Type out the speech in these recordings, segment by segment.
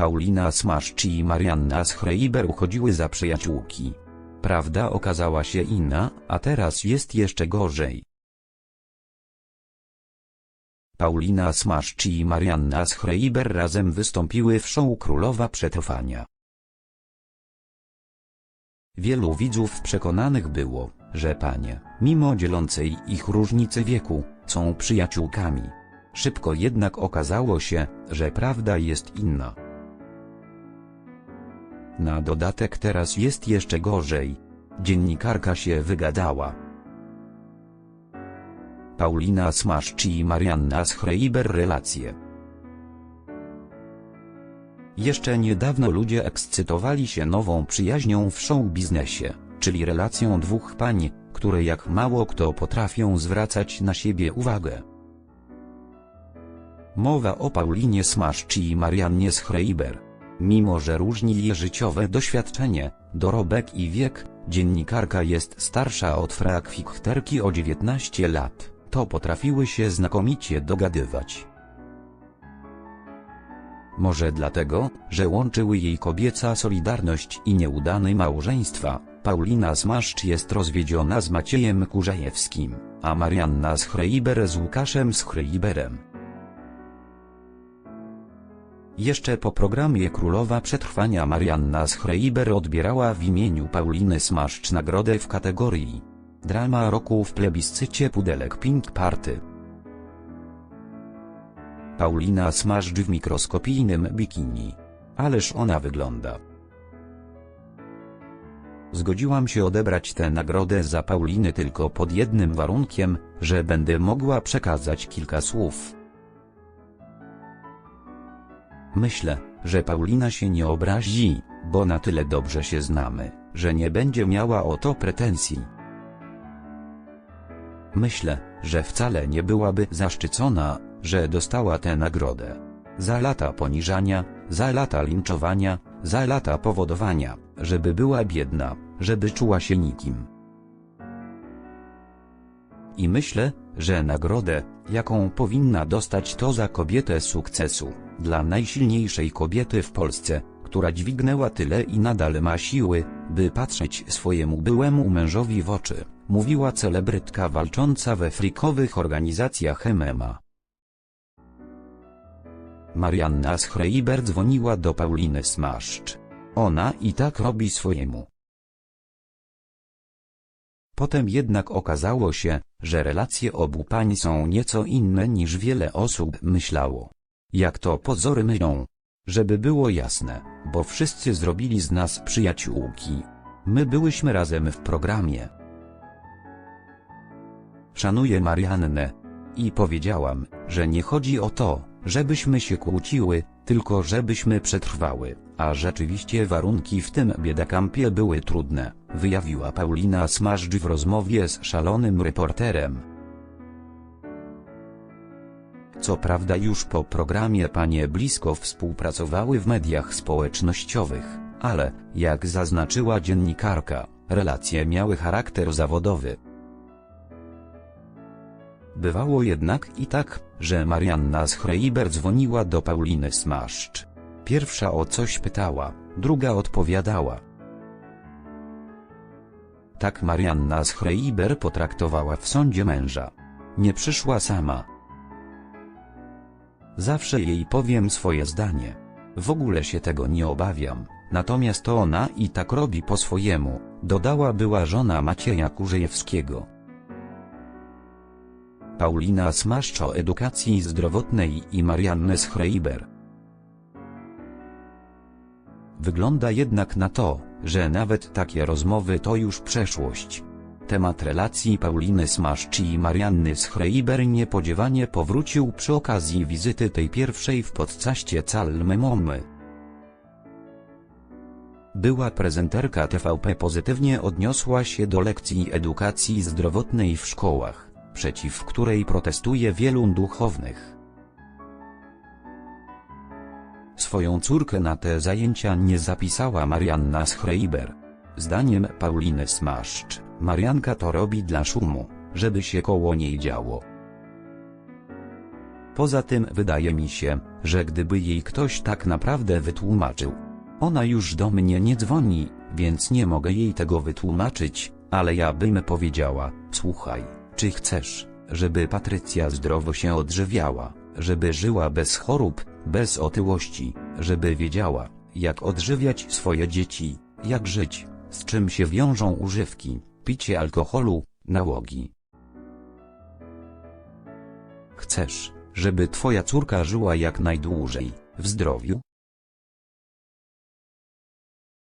Paulina Smaszcz i Marianna Schreiber uchodziły za przyjaciółki. Prawda okazała się inna, a teraz jest jeszcze gorzej. Paulina Smaszcz i Marianna Schreiber razem wystąpiły w show Królowa Przetrwania. Wielu widzów przekonanych było, że panie, mimo dzielącej ich różnicy wieku, są przyjaciółkami. Szybko jednak okazało się, że prawda jest inna. Na dodatek teraz jest jeszcze gorzej. Dziennikarka się wygadała. Paulina Smaszcz i Marianna Schreiber relacje. Jeszcze niedawno ludzie ekscytowali się nową przyjaźnią w show biznesie, czyli relacją dwóch pań, które jak mało kto potrafią zwracać na siebie uwagę. Mowa o Paulinie Smaszcz i Mariannie Schreiber. Mimo że różni je życiowe doświadczenie, dorobek i wiek, dziennikarka jest starsza od frakwichterki o 19 lat, to potrafiły się znakomicie dogadywać. Może dlatego, że łączyły jej kobieca solidarność i nieudane małżeństwa, Paulina Smaszcz jest rozwiedziona z Maciejem Kurzajewskim, a Marianna Schreiber z Łukaszem Schreiberem. Jeszcze po programie Królowa Przetrwania Marianna Schreiber odbierała w imieniu Pauliny Smaszcz nagrodę w kategorii Drama roku w plebiscycie Pudelek Pink Party. Paulina Smaszcz w mikroskopijnym bikini. Ależ ona wygląda. Zgodziłam się odebrać tę nagrodę za Pauliny tylko pod jednym warunkiem, że będę mogła przekazać kilka słów. Myślę, że Paulina się nie obrazi, bo na tyle dobrze się znamy, że nie będzie miała o to pretensji. Myślę, że wcale nie byłaby zaszczycona, że dostała tę nagrodę. Za lata poniżania, za lata linczowania, za lata powodowania, żeby była biedna, żeby czuła się nikim. I myślę, że nagrodę, jaką powinna dostać to za kobietę sukcesu, dla najsilniejszej kobiety w Polsce, która dźwignęła tyle i nadal ma siły, by patrzeć swojemu byłemu mężowi w oczy, mówiła celebrytka walcząca we frikowych organizacjach MMA. Marianna Schreiber dzwoniła do Pauliny Smaszcz. Ona i tak robi swojemu. Potem jednak okazało się, że relacje obu pań są nieco inne niż wiele osób myślało. Jak to pozory mylą. Żeby było jasne, bo wszyscy zrobili z nas przyjaciółki. My byłyśmy razem w programie. Szanuję Mariannę. I powiedziałam, że nie chodzi o to, żebyśmy się kłóciły, tylko żebyśmy przetrwały, a rzeczywiście warunki w tym biedakampie były trudne, wyjawiła Paulina Smażdż w rozmowie z szalonym reporterem. Co prawda już po programie panie blisko współpracowały w mediach społecznościowych, ale, jak zaznaczyła dziennikarka, relacje miały charakter zawodowy. Bywało jednak i tak, że Marianna Schreiber dzwoniła do Pauliny Smaszcz. Pierwsza o coś pytała, druga odpowiadała. Tak Marianna Schreiber potraktowała w sądzie męża. Nie przyszła sama. Zawsze jej powiem swoje zdanie. W ogóle się tego nie obawiam, natomiast to ona i tak robi po swojemu, dodała była żona Macieja Kurzejewskiego. Paulina Smaszcz o edukacji zdrowotnej i Marianne Schreiber. Wygląda jednak na to, że nawet takie rozmowy to już przeszłość. Temat relacji Pauliny Smaszcz i Marianny Schreiber niepodziewanie powrócił przy okazji wizyty tej pierwszej w podcaście Calmy Mamy. Była prezenterka TVP pozytywnie odniosła się do lekcji edukacji zdrowotnej w szkołach, przeciw której protestuje wielu duchownych. Swoją córkę na te zajęcia nie zapisała Marianna Schreiber. Zdaniem Pauliny Smaszcz, Marianka to robi dla szumu, żeby się koło niej działo. poza tym wydaje mi się, że gdyby jej ktoś tak naprawdę wytłumaczył. Ona już do mnie nie dzwoni, więc nie mogę jej tego wytłumaczyć, ale ja bym powiedziała, słuchaj, czy chcesz, żeby Patrycja zdrowo się odżywiała, żeby żyła bez chorób, bez otyłości, żeby wiedziała, jak odżywiać swoje dzieci, jak żyć, z czym się wiążą używki, picie alkoholu, nałogi. Chcesz, żeby twoja córka żyła jak najdłużej, w zdrowiu?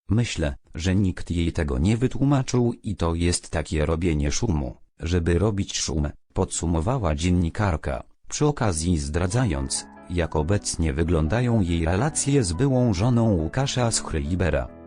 Myślę, że nikt jej tego nie wytłumaczył i to jest takie robienie szumu, żeby robić szum, podsumowała dziennikarka, przy okazji zdradzając, jak obecnie wyglądają jej relacje z byłą żoną Łukasza Schrybera.